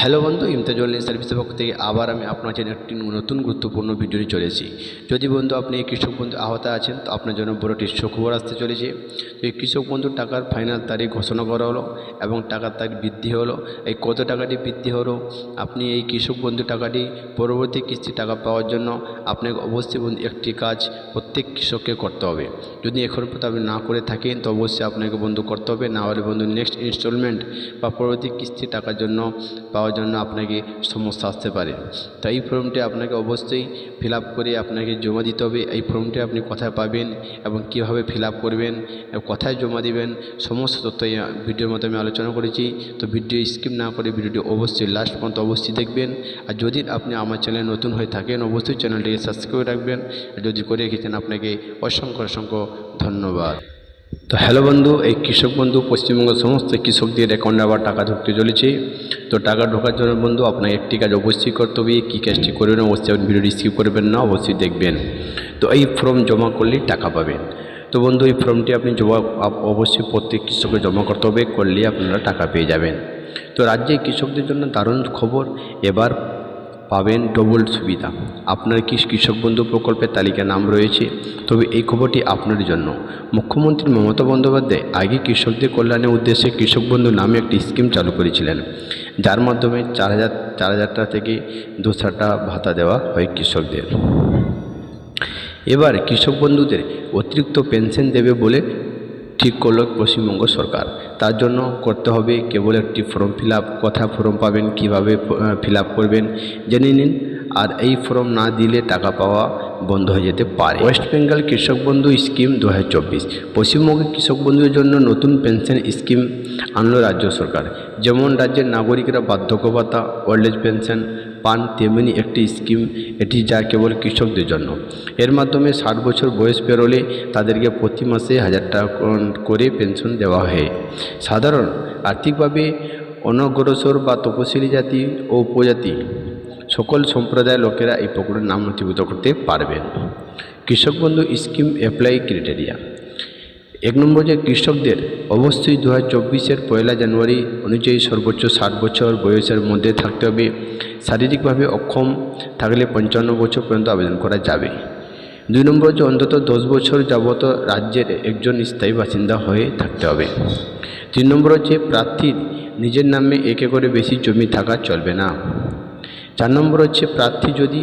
Hello বন্ধু ইমতাজুল সার্ভিসের পক্ষ থেকে আবার আমি আপনার জন্য একটি নতুন গুরুত্বপূর্ণ ভিডিও চলেছি যদি বন্ধু আপনি কৃষক বন্ধু আহত আছেন, তো আপনার জন্য বড় একটি সুখবর আসতে চলেছে। তো এই কৃষক বন্ধুর টাকার ফাইনাল তারিখ ঘোষণা করা হলো এবং টাকার তারিখ বৃদ্ধি হলো। এই কত টাকাটি বৃদ্ধি হলো? আপনি এই কৃষক বন্ধু টাকাটি পরবর্তী কিস্তি টাকা পাওয়ার জন্য আপনাকে অবশ্যই বন্ধু একটি কাজ প্রত্যেক কৃষককে করতে হবে। যদি এখন আপনি না করে থাকেন, তো অবশ্যই আপনাকে বন্ধু করতে হবে। না হলে বন্ধু নেক্সট ইনস্টলমেন্ট বা পরবর্তী কিস্তি টাকার জন্য পাওয়ার জন্য আপনাকে সমস্যা আসতে পারে। তাই এই ফর্মটি আপনাকে অবশ্যই ফিল করে আপনাকে জমা দিতে হবে। এই ফর্মটি আপনি কোথায় পাবেন এবং কীভাবে ফিল করবেন কোথায় জমা দিবেন, সমস্ত তথ্য ভিডিওর মধ্যে আমি আলোচনা করেছি। তো ভিডিও স্কিপ না করে ভিডিওটি অবশ্যই লাস্ট পর্যন্ত অবশ্যই দেখবেন। আর যদি আপনি আমার চ্যানেল নতুন হয়ে থাকেন, অবশ্যই চ্যানেলটিকে সাবস্ক্রাইব করে রাখবেন। আর যদি করে রেখেছেন, আপনাকে অসংখ্য অসংখ্য ধন্যবাদ। তো হ্যালো বন্ধু, এই কৃষক বন্ধু, পশ্চিমবঙ্গের সমস্ত কৃষকদের অ্যাকাউন্টে আবার টাকা ঢুকতে চলেছে। তো টাকা ঢোকার জন্য বন্ধু আপনাকে একটি কাজ অবশ্যই করতে হবে, কী কাজটি করবেন অবশ্যই আপনি ভিডিও রিসিভ করবেন না, অবশ্যই দেখবেন। তো এই ফর্ম জমা করলেই টাকা পাবেন। তো বন্ধু, এই ফর্মটি আপনি জমা অবশ্যই প্রত্যেক কৃষককে জমা করতে হবে করলে আপনারা টাকা পেয়ে যাবেন। তো রাজ্যে কৃষকদের জন্য দারুণ খবর, এবার পাবেন ডবল সুবিধা। আপনার কি কৃষক বন্ধু প্রকল্পের তালিকা নাম রয়েছে? তবে এই খবরটি আপনার জন্য। মুখ্যমন্ত্রী মমতা বন্দ্যোপাধ্যায় আগে কৃষকদের কল্যাণের উদ্দেশ্যে কৃষক বন্ধু নামে একটি স্কিম চালু করেছিলেন। যার মাধ্যমে চার হাজার চার হাজার টাকা থেকে দু টাকা ভাতা দেওয়া হয় কৃষকদের। এবার কৃষক বন্ধুদের অতিরিক্ত পেনশন দেবে বলে ঠিক করল পশ্চিমবঙ্গ সরকার। তার জন্য করতে হবে কেবল একটি ফর্ম ফিল আপ কোথায় ফর্ম পাবেন, কীভাবে ফিল আপ করবেন, জেনে নিন। আর এই ফর্ম না দিলে টাকা পাওয়া বন্ধ হয়ে যেতে পারে। ওয়েস্ট বেঙ্গল কৃষক বন্ধু স্কিম দু পশ্চিমবঙ্গের কৃষক বন্ধুদের জন্য নতুন পেনশন স্কিম আনলো রাজ্য সরকার। যেমন রাজ্যের নাগরিকরা বার্ধক্য ভাতা ওল্ড এজ পেনশন পান তেমনি একটি স্কিম, এটি যা কেবল কৃষকদের জন্য। এর মাধ্যমে ষাট বছর বয়স পেরোলে তাদেরকে প্রতি মাসে হাজার টাকা করে পেনশন দেওয়া হয়। সাধারণ, আর্থিকভাবে অনগ্রসর বা তপশিলি জাতি ও উপজাতি সকল সম্প্রদায়ের লোকেরা এই প্রকল্পের নাম নথিভুক্ত করতে পারবেন। কৃষক বন্ধু স্কিম অ্যাপ্লাই ক্রাইটেরিয়া। এক নম্বর যে কৃষকদের অবশ্যই দু হাজার চব্বিশের পয়লা জানুয়ারি অনুযায়ী সর্বোচ্চ ষাট বছর বয়সের মধ্যে থাকতে হবে। শারীরিকভাবে অক্ষম থাকলে পঞ্চান্ন বছর পর্যন্ত আবেদন করা যাবে। দুই নম্বর হচ্ছে অন্তত দশ বছর যাবত রাজ্যের একজন স্থায়ী বাসিন্দা হয়ে থাকতে হবে। তিন নম্বর হচ্ছে প্রার্থীর নিজের নামে একে করে বেশি জমি থাকা চলবে না। চার নম্বর হচ্ছে প্রার্থী যদি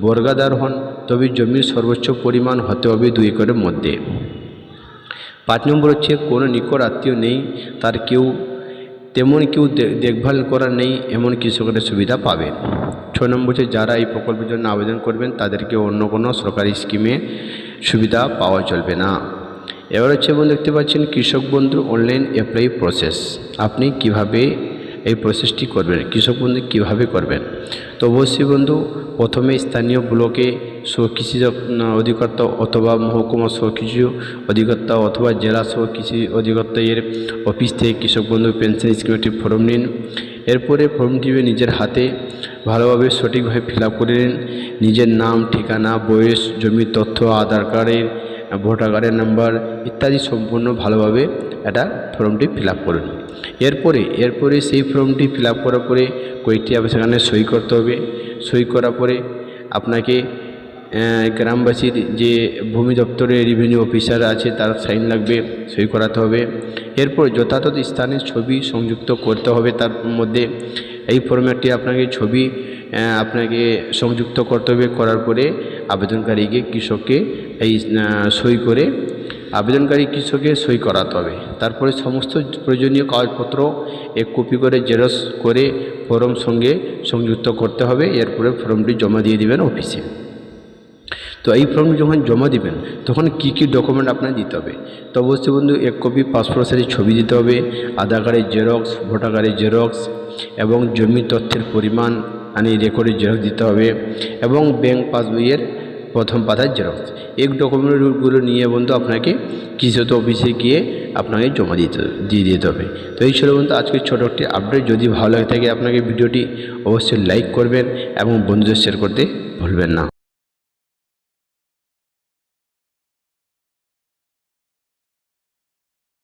বর্গাদার হন, তবে জমির সর্বোচ্চ পরিমাণ হতে হবে দুই একরের মধ্যে। পাঁচ নম্বর হচ্ছে, কোনো নিকট আত্মীয় নেই, তার কেউ, তেমন কেউ দেখভাল করার নেই, এমন কৃষকের সুবিধা পাবেন। ছয় নম্বর হচ্ছে, যারা এই প্রকল্পের জন্য আবেদন করবেন, তাদেরকে অন্য কোনো সরকারি স্কিমে সুবিধা পাওয়া চলবে না। এবার হচ্ছে এবং দেখতে পাচ্ছেন, কৃষক বন্ধু অনলাইন অ্যাপ্লাই প্রসেস আপনি কীভাবে এই প্রসেসটি করবেন, কৃষক বন্ধু কীভাবে করবেন? তো অবশ্যই বন্ধু, প্রথমে স্থানীয় ব্লকে কৃষি অধিকর্তা অথবা মহকুমা কৃষি অধিকর্তা অথবা জেলা সহ কৃষি অধিকর্তা এর অফিস থেকে কৃষক বন্ধু পেনশন স্কিম একটি ফর্ম নিন। এরপরে ফর্মটি নিজের হাতে ভালোভাবে সঠিকভাবে ফিল আপ করে নিন। নিজের নাম, ঠিকানা, বয়স জমির তথ্য, আধার কার্ডের, ভোটার কার্ডের নাম্বার ইত্যাদি সম্পূর্ণ ভালোভাবে একটা ফর্মটি ফিল করুন। এরপরে এরপরে সেই ফর্মটি ফিল করার পরে কয়েকটি আপনি সেখানে সই করতে হবে। সই করার পরে আপনাকে গ্রামবাসীর যে ভূমি দপ্তরের রেভিনিউ অফিসার আছে, তার সাইন লাগবে, সই করাতে হবে। এরপর যথাযথ স্থানের ছবি সংযুক্ত করতে হবে, তার মধ্যে এই ফর্ম্যাটটি আপনাকে ছবি আপনাকে সংযুক্ত করতে হবে। করার পরে আবেদনকারীকে কৃষককে এই সই করে আবেদনকারী কৃষকের সই করাতে হবে। তারপরে সমস্ত প্রয়োজনীয় কাগজপত্র এক কপি করে জেরক্স করে ফর্ম সঙ্গে সংযুক্ত করতে হবে। এরপরে ফর্মটি জমা দিয়ে দিবেন অফিসে। তো এই ফর্ম যখন জমা দিবেন, তখন কি কি ডকুমেন্ট আপনার দিতে হবে? তো অবশ্যই বন্ধু, এক কপি পাসপোর্ট সাইজের ছবি দিতে হবে, আধার কার্ডের জেরক্স, ভোটার কার্ডের জেরক্স এবং জমি তথ্যের পরিমাণ আনি রেকর্ডের জেরক্স দিতে হবে এবং ব্যাংক পাসবইয়ের প্রথম পাতার জেরক্স। এই ডকুমেন্টগুলো নিয়ে বন্ধু আপনাকে কৃষক অফিসে গিয়ে আপনাকে জমা দিতে দিয়ে দিতে হবে। তো এই ছিল বন্ধু আজকের ছোটো একটি আপডেট যদি ভালো লাগে থাকে আপনাকে ভিডিওটি অবশ্যই লাইক করবেন এবং বন্ধুদের শেয়ার করতে ভুলবেন না।